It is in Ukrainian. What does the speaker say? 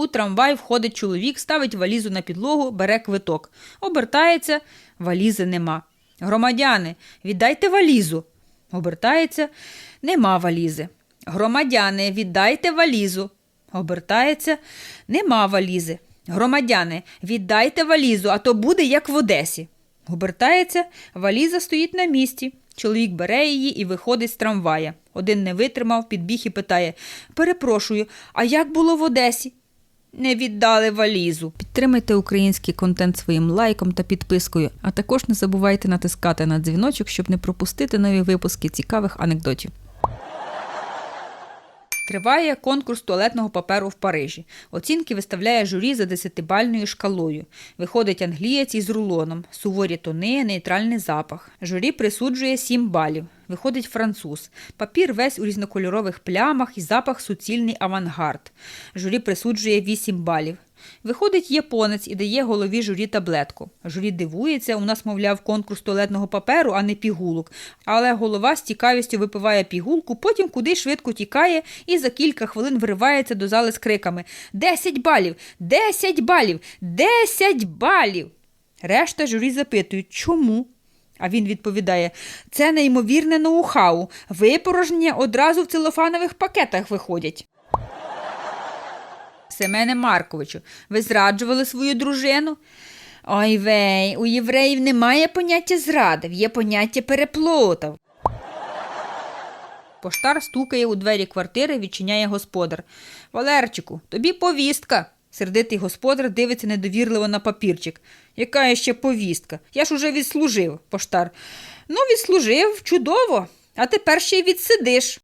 У трамвай входить чоловік, ставить валізу на підлогу, бере квиток. Обертається, валізи нема. Громадяни, віддайте валізу. Обертається, нема валізи. Громадяни, віддайте валізу. Обертається, нема валізи. Громадяни, віддайте валізу, а то буде як в Одесі. Обертається, валіза стоїть на місці. Чоловік бере її і виходить з трамвая. Один не витримав, підбіг і питає: Перепрошую, а як було в Одесі? Не віддали валізу. Підтримайте український контент своїм лайком та підпискою, а також не забувайте натискати на дзвіночок, щоб не пропустити нові випуски цікавих анекдотів. Триває конкурс туалетного паперу в Парижі. Оцінки виставляє журі за десятибальною шкалою. Виходить англієць із рулоном, суворі тони, нейтральний запах. Журі присуджує 7 балів. Виходить француз. Папір весь у різнокольорових плямах і запах суцільний авангард. Журі присуджує 8 балів. Виходить японець і дає голові журі таблетку. Журі дивується, у нас, мовляв, конкурс туалетного паперу, а не пігулок. Але голова з цікавістю випиває пігулку, потім куди швидко тікає і за кілька хвилин виривається до зали з криками: Десять балів! Десять балів! Десять балів! Решта журі запитують, чому? А він відповідає: це неймовірне ноу-хау. Випорожнення одразу в целофанових пакетах виходять. Семене Марковичу, ви зраджували свою дружину? Ой вей, у євреїв немає поняття зрадив, є поняття переплутав. Поштар стукає у двері квартири, відчиняє господар. Валерчику, тобі повістка. Сердитий господар дивиться недовірливо на папірчик. Яка ще повістка? Я ж уже відслужив, поштар. Ну, відслужив, чудово. А тепер ще й відсидиш.